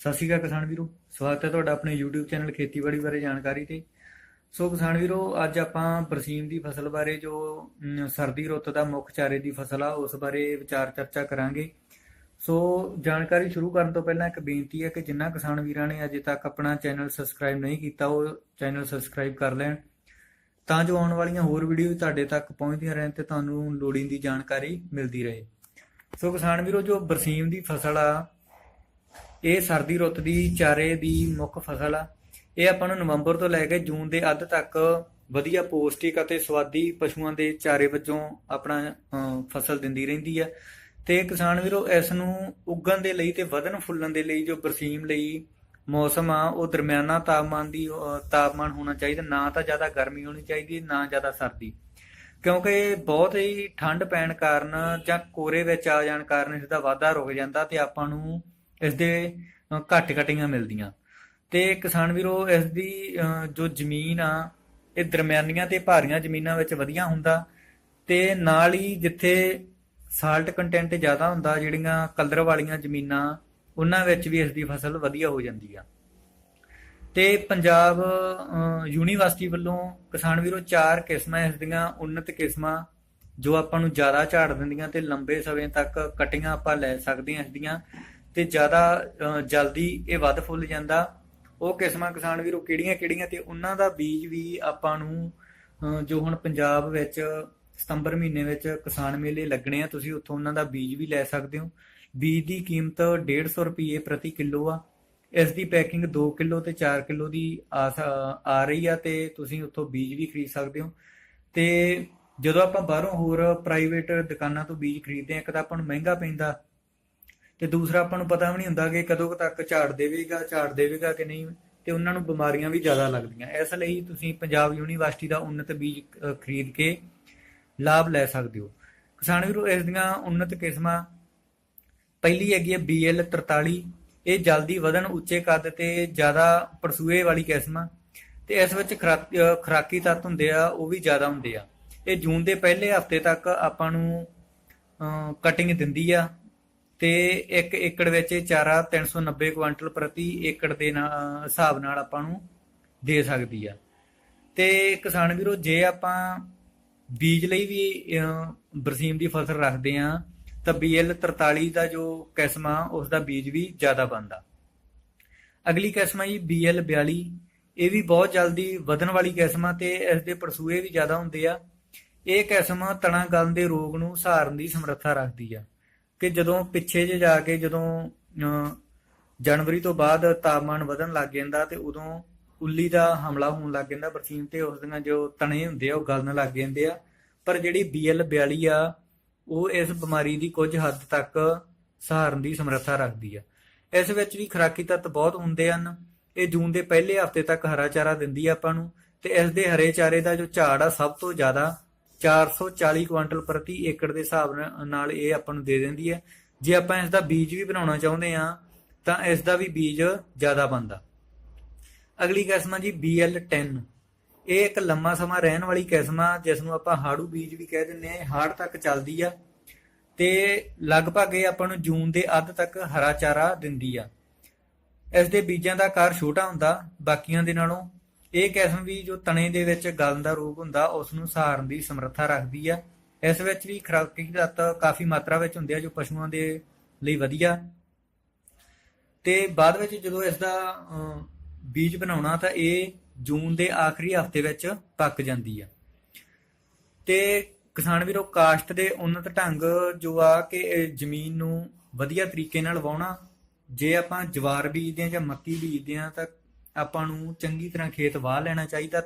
ਸਤਿ ਸ਼੍ਰੀ ਅਕਾਲ ਕਿਸਾਨ ਵੀਰੋ, ਸਵਾਗਤ ਹੈ ਤੁਹਾਡਾ ਆਪਣੇ YouTube ਚੈਨਲ ਖੇਤੀਬਾੜੀ ਬਾਰੇ ਜਾਣਕਾਰੀ ਤੇ। ਸੋ ਕਿਸਾਨ ਵੀਰੋ, ਅੱਜ ਆਪਾਂ ਬਰਸੀਮ ਦੀ ਫਸਲ ਬਾਰੇ ਜੋ ਸਰਦੀ ਰੁੱਤ ਦਾ ਮੁੱਖ ਚਾਰੇ ਦੀ ਫਸਲ ਆ, ਉਸ ਬਾਰੇ ਵਿਚਾਰ ਚਰਚਾ ਕਰਾਂਗੇ। ਸੋ ਜਾਣਕਾਰੀ ਸ਼ੁਰੂ ਕਰਨ ਤੋਂ ਪਹਿਲਾਂ ਇੱਕ ਬੇਨਤੀ ਹੈ ਕਿ ਜਿਨ੍ਹਾਂ ਕਿਸਾਨ ਵੀਰਾਂ ਨੇ ਅਜੇ ਤੱਕ ਆਪਣਾ ਚੈਨਲ ਸਬਸਕ੍ਰਾਈਬ ਨਹੀਂ ਕੀਤਾ, ਉਹ ਚੈਨਲ ਸਬਸਕ੍ਰਾਈਬ ਕਰ ਲੈਣ। ਤਾਂ ਜੋ ਆਉਣ ਵਾਲੀਆਂ ਹੋਰ ਵੀਡੀਓ ਤੁਹਾਡੇ ਤੱਕ ਪਹੁੰਚਦੀਆਂ ਰਹਿਣ ਤੇ ਤੁਹਾਨੂੰ ਲੋੜੀਂਦੀ ਜਾਣਕਾਰੀ ਮਿਲਦੀ ਰਹੇ। ਸੋ ਕਿਸਾਨ ਵੀਰੋ, ਜੋ ਬਰਸੀਮ ਦੀ ਫਸਲ ਆ ਇਹ ਸਰਦੀ ਰੁੱਤ ਦੀ, ਚਾਰੇ ਦੀ ਮੁੱਖ ਫਸਲ ਆ। ਇਹ ਆਪਾਂ ਨੂੰ ਨਵੰਬਰ ਤੋਂ ਲੈ ਕੇ ਜੂਨ ਦੇ ਅੱਧ ਤੱਕ ਵਧੀਆ ਪੌਸ਼ਟਿਕ ਅਤੇ ਸਵਾਦੀ ਪਸ਼ੂਆਂ ਦੇ ਚਾਰੇ ਵਜੋਂ ਆਪਣਾ ਫਸਲ ਦਿੰਦੀ ਰਹਿੰਦੀ ਆ। ਤੇ ਕਿਸਾਨ ਵੀਰੋ, ਇਸ ਨੂੰ ਉਗਣ ਦੇ ਲਈ ਤੇ ਵਧਣ ਫੁੱਲਣ ਦੇ ਲਈ ਜੋ ਬਰਸੀਮ ਲਈ ਮੌਸਮ ਆ, ਉਹ ਦਰਮਿਆਨਾ ਤਾਪਮਾਨ ਦੀ ਤਾਪਮਾਨ ਹੋਣਾ ਚਾਹੀਦਾ। ਨਾ ਤਾਂ ਜ਼ਿਆਦਾ ਗਰਮੀ ਹੋਣੀ ਚਾਹੀਦੀ, ਨਾ ਜ਼ਿਆਦਾ ਸਰਦੀ। ਕਿਉਂਕਿ ਬਹੁਤ ਹੀ ਠੰਡ ਪੈਣ ਕਾਰਨ ਜਾਂ ਕੋਰੇ ਵਿੱਚ ਆ ਜਾਣ ਕਾਰਨ ਇਸ ਦਾ ਵਾਧਾ ਰੁਕ ਜਾਂਦਾ ਤੇ ਆਪਾਂ ਨੂੰ ਇਸ ਦੇ ਘੱਟ ਕਟਿੰਗਾਂ ਮਿਲਦੀਆਂ। ਤੇ ਕਿਸਾਨ ਵੀਰੋ, ਇਸ ਦੀ ਜੋ ਜ਼ਮੀਨ ਆ, ਇਹ ਦਰਮਿਆਨੀਆਂ ਤੇ ਭਾਰੀਆਂ ਜ਼ਮੀਨਾਂ ਵਿੱਚ ਵਧੀਆ ਹੁੰਦਾ ਤੇ ਨਾਲ ਹੀ ਜਿੱਥੇ ਸਾਲਟ ਕੰਟੈਂਟ ਜ਼ਿਆਦਾ ਹੁੰਦਾ, ਜਿਹੜੀਆਂ ਕਲਰ ਵਾਲੀਆਂ ਜ਼ਮੀਨਾਂ, ਉਹਨਾਂ ਵਿੱਚ ਵੀ ਇਸ ਦੀ ਫਸਲ ਵਧੀਆ ਹੋ ਜਾਂਦੀ ਆ। ਤੇ ਪੰਜਾਬ ਯੂਨੀਵਰਸਿਟੀ ਵੱਲੋਂ ਕਿਸਾਨ ਵੀਰੋ, ਚਾਰ ਕਿਸਮਾਂ ਇਸ ਦੀਆਂ ਉન્નਤ ਕਿਸਮਾਂ, ਜੋ ਆਪਾਂ ਨੂੰ ਜ਼ਿਆਦਾ ਝਾੜ ਦਿੰਦੀਆਂ ਤੇ ਲੰਬੇ ਸਮੇਂ ਤੱਕ ਕਟਿੰਗਾਂ ਆਪਾਂ ਲੈ ਸਕਦੇ ਹਾਂ ਇਸ ਦੀਆਂ। ਤੇ ਜ਼ਿਆਦਾ ਜਲਦੀ ਇਹ ਵੱਧ ਫੁੱਲ ਜਾਂਦਾ। ਉਹ ਕਿਸਮਾਂ ਕਿਸਾਨ ਵੀਰੋ ਕਿਹੜੀਆਂ ਕਿਹੜੀਆਂ ਤੇ ਉਹਨਾਂ ਦਾ ਬੀਜ ਵੀ ਆਪਾਂ ਨੂੰ ਜੋ ਹੁਣ ਪੰਜਾਬ ਵਿੱਚ ਸਤੰਬਰ ਮਹੀਨੇ ਵਿੱਚ ਕਿਸਾਨ ਮੇਲੇ ਲੱਗਣੇ ਆ, ਤੁਸੀਂ ਉੱਥੋਂ ਉਹਨਾਂ ਦਾ ਬੀਜ ਵੀ ਲੈ ਸਕਦੇ ਹੋ। ਬੀਜ ਦੀ ਕੀਮਤ 150 ਰੁਪਏ ਪ੍ਰਤੀ ਕਿਲੋ ਆ। ਇਸ ਦੀ ਪੈਕਿੰਗ 2 ਕਿਲੋ ਤੇ 4 ਕਿਲੋ ਦੀ ਆ ਆ ਰਹੀ ਆ ਤੇ ਤੁਸੀਂ ਉੱਥੋਂ ਬੀਜ ਵੀ ਖਰੀਦ ਸਕਦੇ ਹੋ। ਤੇ ਜਦੋਂ ਆਪਾਂ ਬਾਹਰੋਂ ਹੋਰ ਪ੍ਰਾਈਵੇਟ ਦੁਕਾਨਾਂ ਤੋਂ ਬੀਜ ਖਰੀਦਦੇ ਆ, ਇੱਕ ਤਾਂ ਆਪਾਂ ਨੂੰ ਮਹਿੰਗਾ ਪੈਂਦਾ ਤੇ ਦੂਸਰਾ ਆਪਾਂ ਨੂੰ ਪਤਾ ਵੀ ਨਹੀਂ ਹੁੰਦਾ ਕਿ ਕਦੋਂ ਤੱਕ ਝਾੜ ਦੇਵੇਗਾ ਝਾੜ ਦੇਵੇਗਾ ਕਿ ਨਹੀਂ, ਤੇ ਉਹਨਾਂ ਨੂੰ ਬਿਮਾਰੀਆਂ ਵੀ ਜ਼ਿਆਦਾ ਲੱਗਦੀਆਂ। ਇਸ ਲਈ ਤੁਸੀਂ ਪੰਜਾਬ ਯੂਨੀਵਰਸਿਟੀ ਦਾ ਉન્નਤ ਬੀਜ ਖਰੀਦ ਕੇ ਲਾਭ ਲੈ ਸਕਦੇ ਹੋ। ਕਿਸਾਨ ਵੀਰੋ, ਇਸ ਦੀਆਂ ਉન્નਤ ਕਿਸਮਾਂ ਪਹਿਲੀ ਹੈਗੀ ਹੈ BL 43 ਇਹ ਜਲਦੀ ਵਧਣ, ਉੱਚੇ ਕੱਦ ਤੇ ਜ਼ਿਆਦਾ ਪਰਸੂਏ ਵਾਲੀ ਕਿਸਮਾਂ ਤੇ ਇਸ ਵਿੱਚ ਖਰਾਕੀ ਤੱਤ ਹੁੰਦੇ ਆ, ਉਹ ਵੀ ਜ਼ਿਆਦਾ ਹੁੰਦੇ ਆ। ਇਹ ਜੂਨ ਦੇ ਪਹਿਲੇ ਹਫ਼ਤੇ ਤੱਕ ਆਪਾਂ ਨੂੰ ਕਟਿੰਗ ਦਿੰਦੀ ਆ। ਤੇ 1 ਏਕੜ ਵਿੱਚ ਇਹ ਚਾਰਾ 390 ਕੁਇੰਟਲ ਪ੍ਰਤੀ ਏਕੜ ਦੇ ਨਾਲ- ਹਿਸਾਬ ਨਾਲ ਆਪਾਂ ਨੂੰ ਦੇ ਸਕਦੀ ਆ। ਤੇ ਕਿਸਾਨ ਵੀਰੋ, ਜੇ ਆਪਾਂ ਬੀਜ ਲਈ ਵੀ ਬਰਸੀਮ ਦੀ ਫਸਲ ਰੱਖਦੇ ਆ, ਤਾਂ BL 43 ਦਾ ਜੋ ਕਿਸਮ ਆ ਉਸ ਦਾ ਬੀਜ ਵੀ ਜ਼ਿਆਦਾ ਬਣਦਾ। ਅਗਲੀ ਕਿਸਮ ਆ ਜੀ BL 42 ਇਹ ਵੀ ਬਹੁਤ ਜਲਦੀ ਵਧਣ ਵਾਲੀ ਕਿਸਮ ਆ ਤੇ ਇਸ ਦੇ ਪਰਸੂਏ ਵੀ ਜ਼ਿਆਦਾ ਹੁੰਦੇ ਆ। ਇਹ ਕਿਸਮ ਤਣਾ ਗਲ ਦੇ ਰੋਗ ਨੂੰ ਸਹਾਰਨ ਦੀ ਸਮਰੱਥਾ ਰੱਖਦੀ ਆ। ਕਿ ਜਦੋਂ ਪਿੱਛੇ ਜੇ ਜਾ ਕੇ ਜਦੋਂ ਜਨਵਰੀ ਤੋਂ ਬਾਅਦ ਤਾਪਮਾਨ ਵਧਣ ਲੱਗ ਜਾਂਦਾ ਤੇ ਉਦੋਂ ਉੱਲੀ ਦਾ ਹਮਲਾ ਹੋਣ ਲੱਗ ਜਾਂਦਾ ਬਰਸੀਮ ਤੇ, ਉਸ ਦੀਆਂ ਜੋ ਤਣੇ ਹੁੰਦੇ ਆ, ਉਹ ਗਲਣ ਲੱਗ ਜਾਂਦੇ ਆ। ਪਰ ਜਿਹੜੀ BL 42 ਆ, ਉਹ ਇਸ ਬਿਮਾਰੀ ਦੀ ਕੁਝ ਹੱਦ ਤੱਕ ਸਹਾਰਨ ਦੀ ਸਮਰੱਥਾ ਰੱਖਦੀ ਆ। ਇਸ ਵਿੱਚ ਵੀ ਖੁਰਾਕੀ ਤੱਤ ਬਹੁਤ ਹੁੰਦੇ ਹਨ। ਇਹ ਜੂਨ ਦੇ ਪਹਿਲੇ ਹਫ਼ਤੇ ਤੱਕ ਹਰਾ ਚਾਰਾ ਦਿੰਦੀ ਆ ਆਪਾਂ ਨੂੰ ਤੇ ਇਸ ਦੇ ਹਰੇ ਚਾਰੇ ਦਾ ਜੋ ਝਾੜ ਆ, ਸਭ ਤੋਂ ਜ਼ਿਆਦਾ 440 ਕੁਇੰਟਲ ਪ੍ਰਤੀ ਏਕੜ ਦੇ ਹਿਸਾਬ ਨਾਲ ਇਹ ਆਪਾਂ ਨੂੰ ਦੇ ਦਿੰਦੀ ਹੈ। ਜੇ ਆਪਾਂ ਇਸ ਦਾ ਬੀਜ ਵੀ ਬਣਾਉਣਾ ਚਾਹੁੰਦੇ ਆ ਤਾਂ ਇਸ ਦਾ ਵੀ ਬੀਜ ਜ਼ਿਆਦਾ ਬਣਦਾ। ਅਗਲੀ ਕਿਸਮ ਆ ਜੀ BL10 ਇਹ ਇੱਕ ਲੰਮਾ ਸਮਾਂ ਰਹਿਣ ਵਾਲੀ ਕਿਸਮ ਆ, ਜਿਸ ਨੂੰ ਆਪਾਂ ਹਾੜੂ ਬੀਜ ਵੀ ਕਹਿ ਦਿੰਦੇ ਆ ਇਹ ਹਾੜ ਤੱਕ ਚੱਲਦੀ ਆ ਤੇ ਲਗਭਗ ਇਹ ਆਪਾਂ ਨੂੰ ਜੂਨ ਦੇ ਅੱਧ ਤੱਕ ਹਰਾ ਚਾਰਾ ਦਿੰਦੀ ਆ। ਇਸ ਦੇ ਬੀਜਾਂ ਦਾ ਆਕਾਰ ਛੋਟਾ ਹੁੰਦਾ, ਬਾਕੀਆਂ ਦੇ ਨਾਲੋਂ ਇਹ ਕਿਸਮ ਵੀ ਜੋ ਤਣੇ ਦੇ ਵਿੱਚ ਗਲਣ ਦਾ ਰੋਗ ਹੁੰਦਾ ਉਸ ਨੂੰ ਸਹਾਰਨ ਦੀ ਸਮਰੱਥਾ ਰੱਖਦੀ ਆ। ਇਸ ਵਿੱਚ ਵੀ ਖੁਰਾਕੀ ਤੱਤ ਕਾਫੀ ਮਾਤਰਾ ਵਿੱਚ ਹੁੰਦੇ ਆ, ਜੋ ਪਸ਼ੂਆਂ ਦੇ ਲਈ ਵਧੀਆ। ਤੇ ਬਾਅਦ ਵਿੱਚ ਜਦੋਂ ਇਸ ਦਾ ਬੀਜ ਬਣਾਉਣਾ, ਤਾਂ ਇਹ ਜੂਨ ਦੇ ਆਖਰੀ ਹਫ਼ਤੇ ਵਿੱਚ ਪੱਕ ਜਾਂਦੀ ਆ। ਤੇ ਕਿਸਾਨ ਵੀਰੋ, ਕਾਸ਼ਤ ਦੇ ਉન્નਤ ਢੰਗ ਜੋ ਆ ਕਿ ਜ਼ਮੀਨ ਨੂੰ ਵਧੀਆ ਤਰੀਕੇ ਨਾਲ ਵਾਹੁਣਾ, ਜੇ ਆਪਾਂ ਜਵਾਰ ਬੀਜਦੇ ਆ ਜਾਂ ਮੱਕੀ ਬੀਜਦੇ ਆ, ਤਾਂ ਆਪਾਂ ਨੂੰ ਚੰਗੀ ਤਰ੍ਹਾਂ ਖੇਤ ਵਾਹ ਲੈਣਾ ਚਾਹੀਦਾ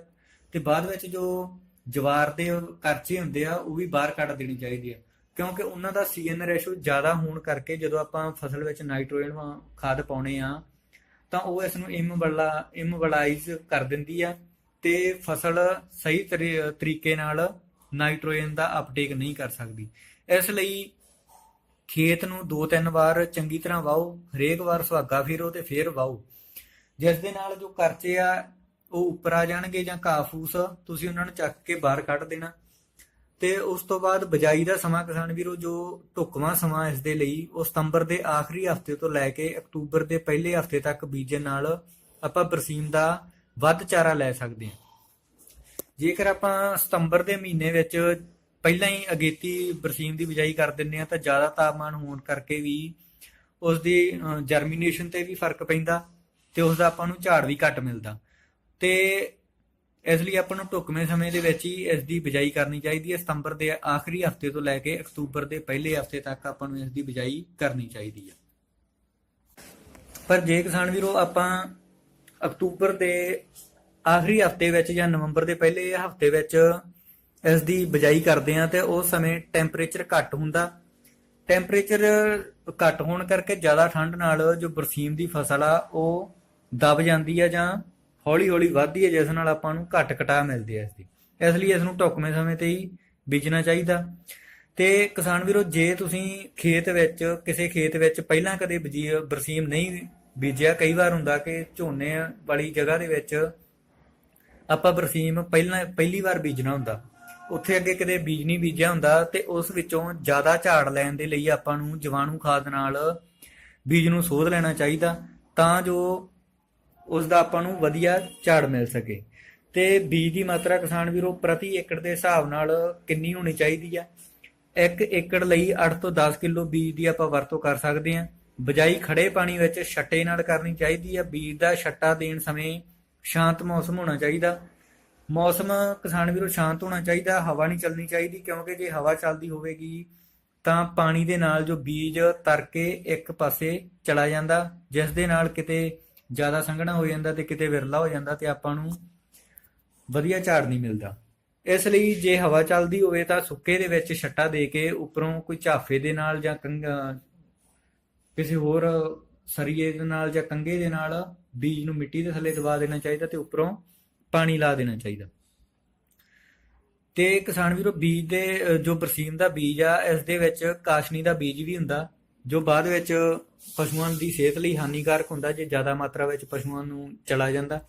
ਤੇ ਬਾਅਦ ਵਿੱਚ ਜੋ ਜਵਾਰ ਦੇ ਕਰਚੇ ਹੁੰਦੇ ਆ, ਉਹ ਵੀ ਬਾਹਰ ਕੱਢ ਦੇਣੀ ਚਾਹੀਦੀ ਆ। ਕਿਉਂਕਿ ਉਹਨਾਂ ਦਾ ਸੀਐਨ ਰੇਸ਼ੋ ਜ਼ਿਆਦਾ ਹੋਣ ਕਰਕੇ ਜਦੋਂ ਆਪਾਂ ਫਸਲ ਵਿੱਚ ਨਾਈਟ੍ਰੋਜਨ ਖਾਦ ਪਾਉਣੇ ਆ, ਤਾਂ ਉਹ ਇਸ ਨੂੰ ਇਮਬਲਾ, ਇਮਬਲਾਈਜ਼ ਕਰ ਦਿੰਦੀ ਆ ਤੇ ਫਸਲ ਸਹੀ ਤਰੀ- ਤਰੀਕੇ ਨਾਲ ਨਾਈਟ੍ਰੋਜਨ ਦਾ ਅਪਟੇਕ ਨਹੀਂ ਕਰ ਸਕਦੀ। ਇਸ ਲਈ ਖੇਤ ਨੂੰ ਦੋ ਤਿੰਨ ਵਾਰ ਚੰਗੀ ਤਰ੍ਹਾਂ ਵਾਓ, ਹਰੇਕ ਵਾਰ ਸੁਹਾਗਾ ਫੇਰੋ ਤੇ ਫੇਰ ਵਾਓ। ਜਿਸ ਦੇ ਨਾਲ ਜੋ ਕਰਚੇ ਆ, ਉਹ ਉੱਪਰ ਆ ਜਾਣਗੇ ਜਾਂ ਕਾਫੂਸ, ਤੁਸੀਂ ਉਹਨਾਂ ਨੂੰ ਚੱਕ ਕੇ ਬਾਹਰ ਕੱਢ ਦੇਣਾ। ਤੇ ਉਸ ਤੋਂ ਬਾਅਦ ਬਜਾਈ ਦਾ ਸਮਾਂ ਕਿਸਾਨ ਵੀਰੋ, ਜੋ ਢੁਕਵਾਂ ਸਮਾਂ ਇਸ ਦੇ ਲਈ, ਉਹ ਸਤੰਬਰ ਦੇ ਆਖਰੀ ਹਫ਼ਤੇ ਤੋਂ ਲੈ ਕੇ ਅਕਤੂਬਰ ਦੇ ਪਹਿਲੇ ਹਫ਼ਤੇ ਤੱਕ ਬੀਜਣ ਨਾਲ ਆਪਾਂ ਬਰਸੀਮ ਦਾ ਵੱਧ ਚਾਰਾ ਲੈ ਸਕਦੇ ਹਾਂ। ਜੇਕਰ ਆਪਾਂ ਸਤੰਬਰ ਦੇ ਮਹੀਨੇ ਵਿੱਚ ਪਹਿਲਾਂ ਹੀ ਅਗੇਤੀ ਬਰਸੀਮ ਦੀ ਬਿਜਾਈ ਕਰ ਦਿੰਦੇ ਆ ਤਾਂ ਜ਼ਿਆਦਾ ਤਾਪਮਾਨ ਹੋਣ ਕਰਕੇ ਵੀ ਉਸ ਦੀ ਜਰਮੀਨੇਸ਼ਨ ਤੇ ਵੀ ਫ਼ਰਕ ਪੈਂਦਾ। ਤੇ ਉਸ ਦਾ ਆਪਾਂ ਨੂੰ ਝਾੜ ਵੀ ਘੱਟ ਮਿਲਦਾ। ਤੇ ਇਸ ਲਈ ਆਪਾਂ ਨੂੰ ਢੁਕਵੇਂ ਸਮੇਂ ਦੇ ਵਿੱਚ ਹੀ ਇਸ ਦੀ ਬਿਜਾਈ ਕਰਨੀ ਚਾਹੀਦੀ ਹੈ। ਸਤੰਬਰ ਦੇ ਆਖਰੀ ਹਫ਼ਤੇ ਤੋਂ ਲੈ ਕੇ ਅਕਤੂਬਰ ਦੇ ਪਹਿਲੇ ਹਫ਼ਤੇ ਤੱਕ ਆਪਾਂ ਨੂੰ ਇਸ ਦੀ ਬਿਜਾਈ ਕਰਨੀ ਚਾਹੀਦੀ ਹੈ। ਪਰ ਜੇ ਕਿਸਾਨ ਵੀਰੋ ਆਪਾਂ ਅਕਤੂਬਰ ਦੇ ਆਖਰੀ ਹਫ਼ਤੇ ਵਿੱਚ ਜਾਂ ਨਵੰਬਰ ਦੇ ਪਹਿਲੇ ਹਫ਼ਤੇ ਵਿੱਚ ਇਸ ਦੀ ਬਿਜਾਈ ਕਰਦੇ ਆ ਤੇ ਉਸ ਸਮੇਂ ਟੈਂਪਰੇਚਰ ਘੱਟ ਹੁੰਦਾ। ਟੈਂਪਰੇਚਰ ਘੱਟ ਹੋਣ ਕਰਕੇ ਜ਼ਿਆਦਾ ਠੰਡ ਨਾਲ ਜੋ ਬਰਸੀਮ ਦੀ ਫਸਲ ਆ, ਉਹ ਦਬ ਜਾਂਦੀ ਆ ਜਾਂ ਹੌਲੀ ਹੌਲੀ ਵੱਧਦੀ ਹੈ ਜਿਸ ਨਾਲ ਆਪਾਂ ਨੂੰ ਘੱਟ ਕਟਾ ਮਿਲਦੀ ਹੈ ਇਸ ਦੀ। ਇਸ ਲਈ ਇਸ ਨੂੰ ਢੁਕਵੇਂ ਸਮੇਂ ਤੇ ਹੀ ਬੀਜਣਾ ਚਾਹੀਦਾ। ਤੇ ਕਿਸਾਨ ਵੀਰੋ, ਜੇ ਤੁਸੀਂ ਖੇਤ ਵਿੱਚ, ਕਿਸੇ ਖੇਤ ਵਿੱਚ ਪਹਿਲਾਂ ਕਦੇ ਬਰਸੀਮ ਨਹੀਂ ਬੀਜਿਆ, ਕਈ ਵਾਰ ਹੁੰਦਾ ਕਿ ਝੋਨੇ ਵਾਲੀ ਜਗ੍ਹਾ ਦੇ ਵਿੱਚ ਆਪਾਂ ਬਰਸੀਮ ਪਹਿਲਾਂ, ਪਹਿਲੀ ਵਾਰ ਬੀਜਣਾ ਹੁੰਦਾ। ਉੱਥੇ ਅੱਗੇ ਕਦੇ ਬੀਜ ਨਹੀਂ ਬੀਜਿਆ ਹੁੰਦਾ ਤੇ ਉਸ ਵਿੱਚੋਂ ਜ਼ਿਆਦਾ ਝਾੜ ਲੈਣ ਦੇ ਲਈ ਆਪਾਂ ਨੂੰ ਜੀਵਾਣੂ ਖਾਦ ਨਾਲ ਬੀਜ ਨੂੰ ਸੋਧ ਲੈਣਾ ਚਾਹੀਦਾ। ਤਾਂ ਜੋ ਉਸ ਦਾ ਆਪਾਂ ਨੂੰ ਵਧੀਆ ਝਾੜ ਮਿਲ ਸਕੇ। ਤੇ ਬੀਜ ਦੀ ਮਾਤਰਾ ਕਿਸਾਨ ਵੀਰੋ ਪ੍ਰਤੀ ਏਕੜ ਦੇ ਹਿਸਾਬ ਨਾਲ ਕਿੰਨੀ ਹੋਣੀ ਚਾਹੀਦੀ ਆ? 1 ਏਕੜ ਲਈ 8 ਤੋਂ 10 ਕਿਲੋ ਬੀਜ ਦੀ ਆਪਾਂ ਵਰਤੋਂ ਕਰ ਸਕਦੇ ਹਾਂ ਬਜਾਈ ਖੜੇ ਪਾਣੀ ਵਿੱਚ ਛੱਟੇ ਨਾਲ ਕਰਨੀ ਚਾਹੀਦੀ ਆ। ਬੀਜ ਦਾ ਛੱਟਾ ਦੇਣ ਸਮੇਂ ਸ਼ਾਂਤ ਮੌਸਮ ਹੋਣਾ ਚਾਹੀਦਾ। ਮੌਸਮ ਕਿਸਾਨ ਵੀਰੋ ਸ਼ਾਂਤ ਹੋਣਾ ਚਾਹੀਦਾ, ਹਵਾ ਨਹੀਂ ਚੱਲਣੀ ਚਾਹੀਦੀ, ਕਿਉਂਕਿ ਜੇ ਹਵਾ ਚੱਲਦੀ ਹੋਵੇਗੀ ਤਾਂ ਪਾਣੀ ਦੇ ਨਾਲ ਜੋ ਬੀਜ ਤਰ ਕੇ ਇੱਕ ਪਾਸੇ ਚਲਾ ਜਾਂਦਾ, ਜਿਸ ਦੇ ਨਾਲ ਕਿਤੇ ਜ਼ਿਆਦਾ ਸੰਘਣਾ ਹੋ ਜਾਂਦਾ ਤੇ ਕਿਤੇ ਵਿਰਲਾ ਹੋ ਜਾਂਦਾ ਤੇ ਆਪਾਂ ਨੂੰ ਵਧੀਆ ਝਾੜ ਨਹੀਂ ਮਿਲਦਾ। ਇਸ ਲਈ ਜੇ ਹਵਾ ਚੱਲਦੀ ਹੋਵੇ ਤਾਂ ਸੁੱਕੇ ਦੇ ਵਿੱਚ ਛੱਟਾ ਦੇ ਕੇ ਉੱਪਰੋਂ ਕੋਈ ਝਾਫੇ ਦੇ ਨਾਲ ਜਾਂ ਕੰਗ ਕਿਸੇ ਹੋਰ ਸਰੀਏ ਦੇ ਨਾਲ ਜਾਂ ਕੰਗੇ ਦੇ ਨਾਲ ਬੀਜ ਨੂੰ ਮਿੱਟੀ ਦੇ ਥੱਲੇ ਦਬਾ ਦੇਣਾ ਚਾਹੀਦਾ ਤੇ ਉੱਪਰੋਂ ਪਾਣੀ ਲਾ ਦੇਣਾ ਚਾਹੀਦਾ। ਤੇ ਕਿਸਾਨ ਵੀਰੋ ਬੀਜ ਦੇ ਜੋ ਬਰਸੀਮ ਦਾ ਬੀਜ ਆ, ਇਸ ਦੇ ਵਿੱਚ ਕਾਸ਼ਨੀ ਦਾ ਬੀਜ ਵੀ ਹੁੰਦਾ। ਜੋ ਬਾਅਦ ਵਿੱਚ ਪਸ਼ੂਆਂ ਦੀ ਸਿਹਤ ਲਈ ਹਾਨੀਕਾਰਕ ਹੁੰਦਾ, ਜੇ ਜ਼ਿਆਦਾ ਮਾਤਰਾ ਵਿੱਚ ਪਸ਼ੂਆਂ ਨੂੰ ਚਲਾ ਜਾਂਦਾ।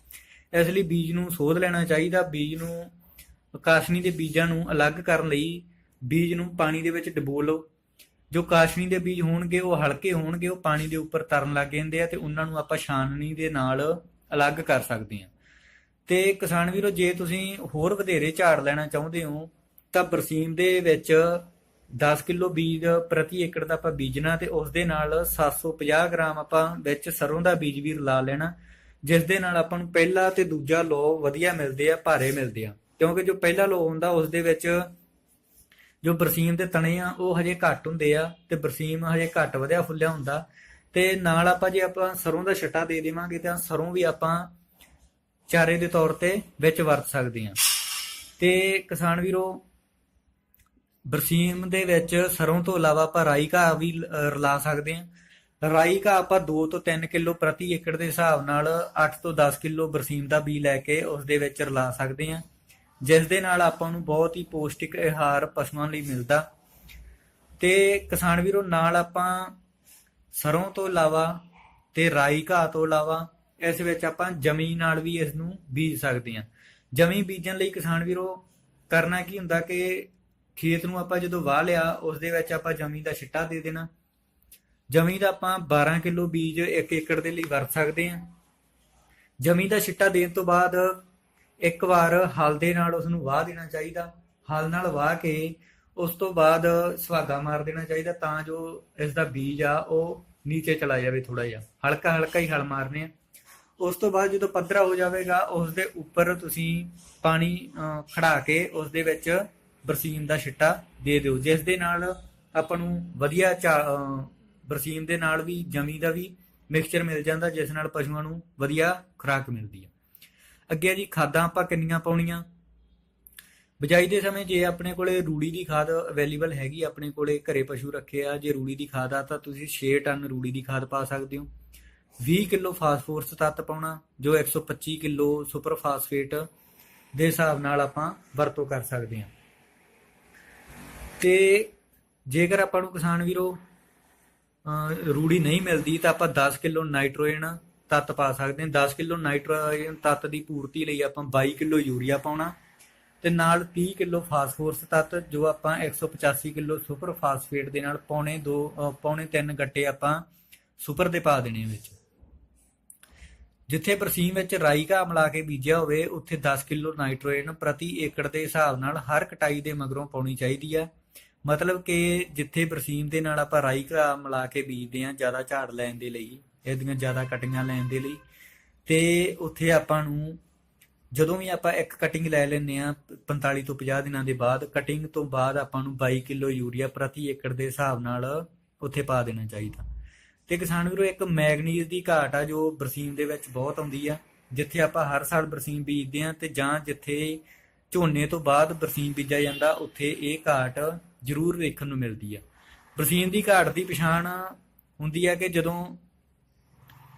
ਇਸ ਲਈ ਬੀਜ ਨੂੰ ਸੋਧ ਲੈਣਾ ਚਾਹੀਦਾ। ਬੀਜ ਨੂੰ ਕਾਸ਼ਨੀ ਦੇ ਬੀਜਾਂ ਨੂੰ ਅਲੱਗ ਕਰਨ ਲਈ ਬੀਜ ਨੂੰ ਪਾਣੀ ਦੇ ਵਿੱਚ ਡਬੋ ਲਓ। ਜੋ ਕਾਸ਼ਨੀ ਦੇ ਬੀਜ ਹੋਣਗੇ, ਉਹ ਹਲਕੇ ਹੋਣਗੇ, ਉਹ ਪਾਣੀ ਦੇ ਉੱਪਰ ਤਰਨ ਲੱਗ ਜਾਂਦੇ ਆ ਤੇ ਉਹਨਾਂ ਨੂੰ ਆਪਾਂ ਛਾਨਣੀ ਦੇ ਨਾਲ ਅਲੱਗ ਕਰ ਸਕਦੇ ਹਾਂ। ਤੇ ਕਿਸਾਨ ਵੀਰੋ, ਜੇ ਤੁਸੀਂ ਹੋਰ ਵਧੇਰੇ ਝਾੜ ਲੈਣਾ ਚਾਹੁੰਦੇ ਹੋ, ਤਾਂ ਬਰਸੀਮ ਦੇ ਵਿੱਚ 10 ਕਿਲੋ ਬੀਜ ਪ੍ਰਤੀ ਏਕੜ ਦਾ ਆਪਾਂ ਬੀਜਣਾ ਤੇ ਉਸ ਦੇ ਨਾਲ 750 ਗ੍ਰਾਮ ਆਪਾਂ ਵਿੱਚ ਸਰੋਂ ਦਾ ਬੀਜ ਵੀ ਰਲਾ ਲੈਣਾ ਜਿਸ ਦੇ ਨਾਲ ਆਪਾਂ ਨੂੰ ਪਹਿਲਾ ਤੇ ਦੂਜਾ ਲੋ ਵਧੀਆ ਮਿਲਦੇ ਆ, ਭਾਰੇ ਮਿਲਦੇ ਆ। ਕਿਉਂਕਿ ਜੋ ਪਹਿਲਾ ਲੋ ਹੁੰਦਾ ਉਸ ਦੇ ਵਿੱਚ ਜੋ ਬਰਸੀਮ ਦੇ ਤਣੇ ਆ, ਉਹ ਹਜੇ ਘੱਟ ਹੁੰਦੇ ਆ ਤੇ ਬਰਸੀਮ ਹਜੇ ਘੱਟ ਵਧਿਆ ਫੁੱਲਿਆ ਹੁੰਦਾ। ਤੇ ਨਾਲ ਆਪਾਂ ਜੇ ਆਪਾਂ ਸਰੋਂ ਦਾ ਛਟਾ ਦੇ ਦੇਵਾਂਗੇ ਤਾਂ ਸਰੋਂ ਵੀ ਆਪਾਂ ਚਾਰੇ ਦੇ ਤੌਰ ਤੇ ਵਿੱਚ ਵਰਤ ਸਕਦੇ ਹਾਂ ਤੇ ਕਿਸਾਨ ਵੀਰੋ ਬਰਸੀਮ ਦੇ ਵਿੱਚ ਸਰੋਂ ਤੋਂ ਇਲਾਵਾ ਆਪਾਂ ਰਾਈ ਘਾਹ ਵੀ ਰਲਾ ਸਕਦੇ ਹਾਂ। ਰਾਈ ਘਾਹ ਆਪਾਂ 2 ਤੋਂ 3 ਕਿਲੋ ਪ੍ਰਤੀ ਏਕੜ ਦੇ ਹਿਸਾਬ ਨਾਲ 8 ਤੋਂ 10 ਕਿਲੋ ਬਰਸੀਮ ਦਾ ਬੀ ਲੈ ਕੇ ਉਸ ਦੇ ਵਿੱਚ ਰਲਾ ਸਕਦੇ ਹਾਂ। ਜਿਸ ਦੇ ਨਾਲ ਆਪਾਂ ਨੂੰ ਬਹੁਤ ਹੀ ਪੌਸ਼ਟਿਕ ਆਹਾਰ ਪਸ਼ੂਆਂ ਲਈ ਮਿਲਦਾ। ਤੇ ਕਿਸਾਨ ਵੀਰੋ, ਨਾਲ ਆਪਾਂ ਸਰੋਂ ਤੋਂ ਇਲਾਵਾ ਤੇ ਰਾਈ ਘਾਹ ਤੋਂ ਇਲਾਵਾ ਇਸ ਵਿੱਚ ਆਪਾਂ ਜਮੀ ਨਾਲ ਵੀ ਇਸ ਨੂੰ ਬੀਜ ਸਕਦੇ ਹਾਂ। ਜਮੀ ਬੀਜਣ ਲਈ ਕਿਸਾਨ ਵੀਰੋ, ਕਰਨਾ ਕੀ ਹੁੰਦਾ ਕਿ ਖੇਤ ਨੂੰ ਆਪਾਂ ਜਦੋਂ ਵਾਹ ਲਿਆ ਉਸ ਦੇ ਵਿੱਚ ਆਪਾਂ ਜਮੀ ਦਾ ਛਿੱਟਾ ਦੇ ਦੇਣਾ। ਜਮੀ ਦਾ ਆਪਾਂ 12 ਕਿਲੋ ਬੀਜ 1 ਏਕੜ ਦੇ ਲਈ ਵਰਤ ਸਕਦੇ ਹਾਂ। ਜਮੀ ਦਾ ਛਿੱਟਾ ਦੇਣ ਤੋਂ ਬਾਅਦ ਇੱਕ ਵਾਰ ਹਲ ਦੇ ਨਾਲ ਉਸ ਨੂੰ ਵਾਹ ਦੇਣਾ ਚਾਹੀਦਾ। ਹਲ ਨਾਲ ਵਾਹ ਕੇ ਉਸ ਤੋਂ ਬਾਅਦ ਸੁਹਾਗਾ ਮਾਰ ਦੇਣਾ ਚਾਹੀਦਾ ਤਾਂ ਜੋ ਇਸ ਦਾ ਬੀਜ ਆ ਉਹ ਨੀਚੇ ਚਲਾ ਜਾਵੇ ਥੋੜਾ ਜਿਹਾ। ਹਲਕਾ ਹਲਕਾ ਹੀ ਹਲ ਮਾਰਨੇ ਆ। ਉਸ ਤੋਂ ਬਾਅਦ ਜਦੋਂ ਪੱਧਰਾ ਹੋ ਜਾਵੇਗਾ ਉਸ ਦੇ ਉੱਪਰ ਤੁਸੀਂ ਪਾਣੀ ਅਹ, ਖੜਾ ਕੇ ਉਸ ਦੇ ਵਿੱਚ ਬਰਸੀਮ ਦਾ ਛਿੱਟਾ ਦੇ ਦਿਓ, ਜਿਸ ਦੇ ਨਾਲ ਆਪਾਂ ਨੂੰ ਵਧੀਆ ਚਾ- ਬਰਸੀਮ ਦੇ ਨਾਲ ਵੀ, ਜਮੀ ਦਾ ਵੀ ਮਿਕਸਚਰ ਮਿਲ ਜਾਂਦਾ, ਜਿਸ ਨਾਲ ਪਸ਼ੂਆਂ ਨੂੰ ਵਧੀਆ ਖੁਰਾਕ ਮਿਲਦੀ ਹੈ ਅੱਗੇ ਜੀ, ਖਾਦਾਂ ਆਪਾਂ ਕਿੰਨੀਆਂ ਪਾਉਣੀਆਂ? ਬਿਜਾਈ ਦੇ ਸਮੇਂ ਜੇ ਆਪਣੇ ਕੋਲੇ ਰੂੜੀ ਦੀ ਖਾਦ ਅਵੇਲੇਬਲ ਹੈਗੀ, ਆਪਣੇ ਕੋਲੇ ਘਰੇ ਪਸ਼ੂ ਰੱਖੇ ਆ, ਜੇ ਰੂੜੀ ਦੀ ਖਾਦ ਆ ਤਾਂ ਤੁਸੀਂ 6 ਟਨ ਰੂੜੀ ਦੀ ਖਾਦ ਪਾ ਸਕਦੇ ਹੋ। 20 ਕਿਲੋ ਫਾਸਫੋਰਸ ਤੱਤ ਪਾਉਣਾ, ਜੋ 125 ਕਿਲੋ ਸੁਪਰ ਫਾਸਫੇਟ ਦੇ ਹਿਸਾਬ ਨਾਲ ਆਪਾਂ ਵਰਤੋਂ ਕਰ ਸਕਦੇ ਹਾਂ। ਤੇ ਜੇਕਰ ਆਪਾਂ ਨੂੰ ਕਿਸਾਨ ਵੀਰੋ ਰੂੜੀ ਨਹੀਂ ਮਿਲਦੀ ਤਾਂ ਆਪਾਂ 10 ਕਿਲੋ ਨਾਈਟ੍ਰੋਜਨ ਤੱਤ ਪਾ ਸਕਦੇ ਹਾਂ। 10 ਕਿਲੋ ਨਾਈਟ੍ਰੋਜਨ ਤੱਤ ਦੀ ਪੂਰਤੀ ਲਈ ਆਪਾਂ 22 ਕਿਲੋ ਯੂਰੀਆ ਪਾਉਣਾ ਤੇ ਨਾਲ 30 ਕਿਲੋ ਫਾਸਫੋਰਸ ਤੱਤ, ਜੋ ਆਪਾਂ 185 ਕਿਲੋ ਸੁਪਰ ਫਾਸਫੇਟ ਦੇ ਨਾਲ ਪੌਣੇ 2 ਪੌਣੇ 3 ਗੱਟੇ ਆਪਾਂ ਸੁਪਰ ਦੇ ਪਾ ਦੇਣੇ ਵਿੱਚ। ਜਿੱਥੇ ਬਰਸੀਮ ਵਿੱਚ ਰਾਈ ਘਾਹ ਮਿਲਾ ਕੇ ਬੀਜਿਆ ਹੋਵੇ, ਉੱਥੇ 10 ਕਿਲੋ ਨਾਈਟ੍ਰੋਜਨ ਪ੍ਰਤੀ ਏਕੜ ਦੇ ਹਿਸਾਬ ਨਾਲ ਹਰ ਕਟਾਈ ਦੇ ਮਗਰੋਂ ਪਾਉਣੀ ਚਾਹੀਦੀ ਹੈ ਮਤਲਬ ਕਿ ਜਿੱਥੇ ਬਰਸੀਮ ਦੇ ਨਾਲ ਆਪਾਂ ਰਾਈ ਘਰਾ ਮਿਲਾ ਕੇ ਬੀਜਦੇ ਆ ਜ਼ਿਆਦਾ ਝਾੜ ਲੈਣ ਦੇ ਲਈ, ਇਹਦੀਆਂ ਜ਼ਿਆਦਾ ਕਟੀਆਂ ਲੈਣ ਦੇ ਲਈ, ਤੇ ਉੱਥੇ ਆਪਾਂ ਨੂੰ ਜਦੋਂ ਵੀ ਆਪਾਂ ਇੱਕ ਕਟਿੰਗ ਲੈ ਲੈਂਦੇ ਆ 45 ਤੋਂ 50 ਦਿਨਾਂ ਦੇ ਬਾਅਦ ਕਟਿੰਗ ਤੋਂ ਬਾਅਦ ਆਪਾਂ ਨੂੰ 22 ਕਿਲੋ ਯੂਰੀਆ ਪ੍ਰਤੀ ਏਕੜ ਦੇ ਹਿਸਾਬ ਨਾਲ ਉੱਥੇ ਪਾ ਦੇਣਾ ਚਾਹੀਦਾ। ਤੇ ਕਿਸਾਨ ਵੀਰੋ, ਇੱਕ ਮੈਗਨੀਜ਼ ਦੀ ਘਾਟ ਆ ਜੋ ਬਰਸੀਮ ਦੇ ਵਿੱਚ ਬਹੁਤ ਆਉਂਦੀ ਆ, ਜਿੱਥੇ ਆਪਾਂ ਹਰ ਸਾਲ ਬਰਸੀਮ ਬੀਜਦੇ ਆ ਤੇ ਜਾਂ ਜਿੱਥੇ ਝੋਨੇ ਤੋਂ ਬਾਅਦ ਬਰਸੀਮ ਬੀਜਿਆ ਜਾਂਦਾ, ਉੱਥੇ ਇਹ ਘਾਟ ਜ਼ਰੂਰ ਵੇਖਣ ਨੂੰ ਮਿਲਦੀ ਆ। ਬਰਸੀਮ ਦੀ ਘਾਟ ਦੀ ਪਛਾਣ ਹੁੰਦੀ ਆ ਕਿ ਜਦੋਂ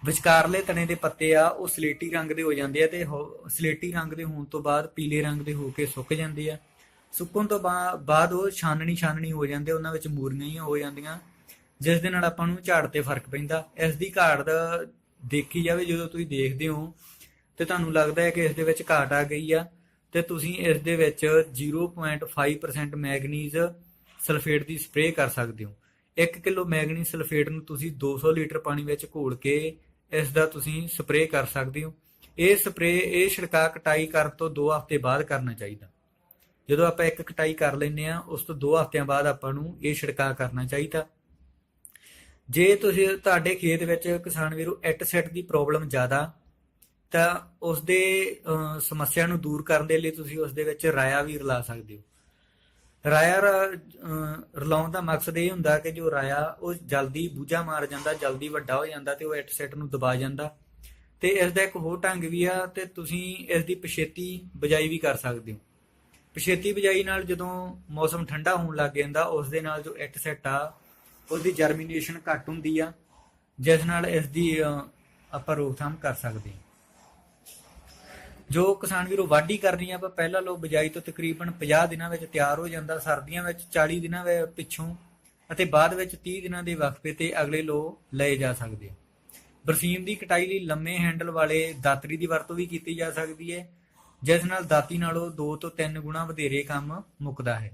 ਵਿਚਕਾਰਲੇ ਤਣੇ ਦੇ ਪੱਤੇ ਆ, ਉਹ ਸਲੇਟੀ ਰੰਗ ਦੇ ਹੋ ਜਾਂਦੇ ਆ ਤੇ ਹੋ- ਸਲੇਟੀ ਰੰਗ ਦੇ ਹੋਣ ਤੋਂ ਬਾਅਦ ਪੀਲੇ ਰੰਗ ਦੇ ਹੋ ਕੇ ਸੁੱਕ ਜਾਂਦੇ ਆ। ਸੁੱਕਣ ਤੋਂ ਬਾ- ਬਾਅਦ ਉਹ ਛਾਨਣੀ ਛਾਨਣੀ ਹੋ ਜਾਂਦੇ ਉਹਨਾਂ ਵਿੱਚ ਮੂਰੀਆਂ ਹੀ ਹੋ ਜਾਂਦੀਆਂ। ਜਿਸ ਦੇ ਨਾਲ ਆਪਾਂ ਨੂੰ ਝਾੜ ਤੇ ਫ਼ਰਕ ਪੈਂਦਾ। ਇਸ ਦੀ ਘਾਟ ਦਾ ਦੇਖੀ ਜਾਵੇ, ਜਦੋਂ ਤੁਸੀਂ ਦੇਖਦੇ ਹੋ, ਤੇ ਤੁਹਾਨੂੰ ਲੱਗਦਾ ਹੈ ਕਿ ਇਸ ਦੇ ਵਿੱਚ ਘਾਟ ਆ ਗਈ ਆ। ਤੇ ਤੁਸੀਂ ਇਸ ਦੇ ਵਿੱਚ 0.5% ਮੈਗਨੀਜ਼ ਸਲਫੇਟ ਦੀ ਸਪਰੇਅ ਕਰ ਸਕਦੇ ਹੋ। 1 ਕਿਲੋ ਮੈਗਨੀ ਸਲਫੇਟ ਨੂੰ ਤੁਸੀਂ 200 ਲੀਟਰ ਪਾਣੀ ਵਿੱਚ ਘੋਲ ਕੇ ਇਸ ਦਾ ਤੁਸੀਂ ਸਪਰੇਅ ਕਰ ਸਕਦੇ ਹੋ। ਇਹ ਸਪਰੇਅ, ਇਹ ਛਿੜਕਾਅ ਕਟਾਈ ਕਰਨ ਤੋਂ 2 ਹਫ਼ਤੇ ਬਾਅਦ ਕਰਨਾ ਚਾਹੀਦਾ। ਜਦੋਂ ਆਪਾਂ ਇੱਕ ਕਟਾਈ ਕਰ ਲੈਂਦੇ ਆ ਉਸ ਤੋਂ 2 ਹਫ਼ਤਿਆਂ ਬਾਅਦ ਆਪਾਂ ਨੂੰ ਇਹ ਛਿੜਕਾਅ ਕਰਨਾ ਚਾਹੀਦਾ। ਜੇ ਤੁਸੀਂ ਤੁਹਾਡੇ ਖੇਤ ਵਿੱਚ ਕਿਸਾਨ ਵੀਰੋ ਐਟ ਸੈਟ ਦੀ ਪ੍ਰੋਬਲਮ ਜ਼ਿਆਦਾ, ਤਾਂ ਉਸ ਦੇ ਸਮੱਸਿਆ ਨੂੰ ਦੂਰ ਕਰਨ ਦੇ ਲਈ ਤੁਸੀਂ ਉਸ ਦੇ ਵਿੱਚ ਰਾਇਆ ਵੀ ਰਲਾ ਸਕਦੇ ਹੋ। ਰਾਇਆ ਰਲਾਉਣ ਦਾ ਮਕਸਦ ਇਹ ਹੁੰਦਾ ਕਿ ਜੋ ਰਾਇਆ, ਉਹ ਜਲਦੀ ਬੂਝਾ ਮਾਰ ਜਾਂਦਾ, ਜਲਦੀ ਵੱਡਾ ਹੋ ਜਾਂਦਾ ਤੇ ਉਹ ਐਟ ਸੈਟ ਨੂੰ ਦਬਾ ਜਾਂਦਾ। ਤੇ ਇਸ ਦਾ ਇੱਕ ਹੋਰ ਢੰਗ ਵੀ ਆ ਤੇ ਤੁਸੀਂ ਇਸ ਦੀ ਪਛੇਤੀ ਬਜਾਈ ਵੀ ਕਰ ਸਕਦੇ ਹੋ। ਪਛੇਤੀ ਬਜਾਈ ਨਾਲ ਜਦੋਂ ਮੌਸਮ ਠੰਡਾ ਹੋਣ ਲੱਗ ਜਾਂਦਾ, ਉਸ ਦੇ ਨਾਲ ਜੋ ਐਟ ਸੈਟ ਆ ਉਸ ਦੀ ਜਰਮੀਨੇਸ਼ਨ ਘੱਟ ਹੁੰਦੀ ਆ, ਜਿਸ ਨਾਲ ਇਸ ਦੀ ਆਪਾਂ ਰੋਕਥਾਮ ਕਰ ਸਕਦੇ ਹਾਂ। ਜੋ ਕਿਸਾਨ ਵੀਰੋ ਵਾਢੀ ਕਰਨੀ ਆ ਆਪਾਂ ਲੋ ਬਜਾਈ ਤੋਂ ਤਕਰੀਬਨ 50 ਦਿਨਾਂ ਵਿੱਚ ਤਿਆਰ ਹੋ ਜਾਂਦਾ, ਸਰਦੀਆਂ ਵਿੱਚ 40 ਦਿਨਾਂ ਵਿੱਚ ਪਿੱਛੋਂ ਅਤੇ ਬਾਅਦ ਵਿੱਚ 30 ਦਿਨਾਂ ਦੇ ਵਕਫੇ ਤੇ ਅਗਲੇ ਲੋ ਲਏ ਜਾ ਸਕਦੇ ਆ। ਬਰਸੀਮ ਦੀ ਕਟਾਈ ਲਈ ਲੰਮੇ ਹੈਂਡਲ ਵਾਲੇ ਦਾਤਰੀ ਦੀ ਵਰਤੋਂ ਵੀ ਕੀਤੀ ਜਾ ਸਕਦੀ ਹੈ, ਜਿਸ ਨਾਲ ਦਾਤੀ ਨਾਲੋਂ 2 ਤੋਂ 3 ਗੁਣਾ ਵਧੇਰੇ ਕੰਮ ਮੁੱਕਦਾ ਹੈ।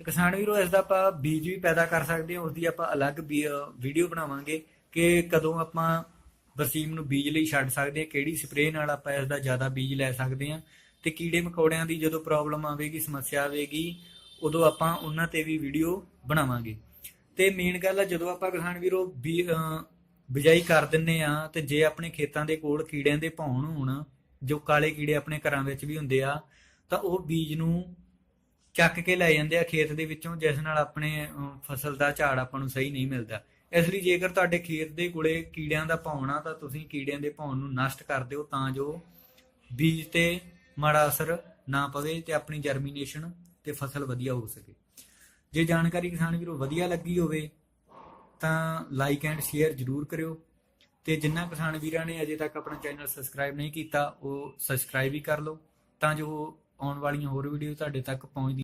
ਕਿਸਾਨ ਵੀਰੋ, ਇਸ ਦਾ ਆਪਾਂ ਬੀਜ ਵੀ ਪੈਦਾ ਕਰ ਸਕਦੇ ਹਾਂ, ਉਸ ਦੀ ਆਪਾਂ ਅਲੱਗ ਵੀਡੀਓ ਬਣਾਵਾਂਗੇ ਕਿ ਕਦੋਂ ਆਪਾਂ ਬਰਸੀਮ ਨੂੰ ਬੀਜ ਲਈ ਛੱਡ ਸਕਦੇ ਹਾਂ ਕਿਹੜੀ ਸਪਰੇਅ ਨਾਲ ਆਪਾਂ ਇਸ ਦਾ ਜ਼ਿਆਦਾ ਬੀਜ ਲੈ ਸਕਦੇ ਹਾਂ ਤੇ ਕੀੜੇ ਮਕੌੜਿਆਂ ਦੀ ਜਦੋਂ ਪ੍ਰੋਬਲਮ ਆਵੇਗੀ, ਸਮੱਸਿਆ ਆਵੇਗੀ, ਉਦੋਂ ਆਪਾਂ ਉਹਨਾਂ ਤੇ ਵੀ ਵੀਡੀਓ ਬਣਾਵਾਂਗੇ। ਤੇ ਮੇਨ ਗੱਲ ਆ, ਜਦੋਂ ਆਪਾਂ ਕਿਸਾਨ ਵੀਰੋ ਬੀ- ਬਿਜਾਈ ਕਰ ਦਿੰਨੇ ਆ, ਤੇ ਜੇ ਆਪਣੇ ਖੇਤਾਂ ਦੇ ਕੋਲ ਕੀੜਿਆਂ ਦੇ ਭੌਣ ਹੋਣ, ਜੋ ਕਾਲੇ ਕੀੜੇ ਆਪਣੇ ਘਰਾਂ ਵਿੱਚ ਵੀ ਹੁੰਦੇ ਆ, ਤਾਂ ਉਹ ਬੀਜ ਨੂੰ ਚੱਕ ਕੇ ਲੈ ਜਾਂਦੇ ਆ ਖੇਤ ਦੇ ਵਿੱਚੋਂ, ਜਿਸ ਨਾਲ ਆਪਣੇ ਫਸਲ ਦਾ ਝਾੜ ਆਪਾਂ ਨੂੰ ਸਹੀ ਨਹੀਂ ਮਿਲਦਾ। ਇਸ ਲਈ ਜੇਕਰ ਤੁਹਾਡੇ ਖੇਤ ਦੇ ਕੋਲੇ ਕੀੜਿਆਂ ਦਾ ਭੌਣ ਆ, ਤਾਂ ਤੁਸੀਂ ਕੀੜਿਆਂ ਦੇ ਭੌਣ ਨੂੰ ਨਸ਼ਟ ਕਰ ਦਿਓ ਤਾਂ ਜੋ ਬੀਜ ਤੇ ਮਾੜਾ ਅਸਰ ਨਾ ਪਵੇ ਤੇ ਆਪਣੀ ਜਰਮੀਨੇਸ਼ਨ ਤੇ ਫਸਲ ਵਧੀਆ ਹੋ ਸਕੇ। ਜੇ ਜਾਣਕਾਰੀ ਕਿਸਾਨ ਵੀਰੋ ਵਧੀਆ ਲੱਗੀ ਹੋਵੇ, ਤਾਂ ਲਾਈਕ ਐਂਡ ਸ਼ੇਅਰ ਜਰੂਰ ਕਰਿਓ। ਤੇ ਜਿਨ੍ਹਾਂ ਕਿਸਾਨ ਵੀਰਾਂ ਨੇ ਅਜੇ ਤੱਕ ਆਪਣਾ ਚੈਨਲ ਸਬਸਕ੍ਰਾਈਬ ਨਹੀਂ ਕੀਤਾ, ਉਹ ਸਬਸਕ੍ਰਾਈਬ ਵੀ ਕਰ ਲਓ, ਤਾਂ ਜੋ ਆਉਣ ਵਾਲੀਆਂ ਹੋਰ ਵੀਡੀਓ ਤੁਹਾਡੇ ਤੱਕ ਪਹੁੰਚਦੀ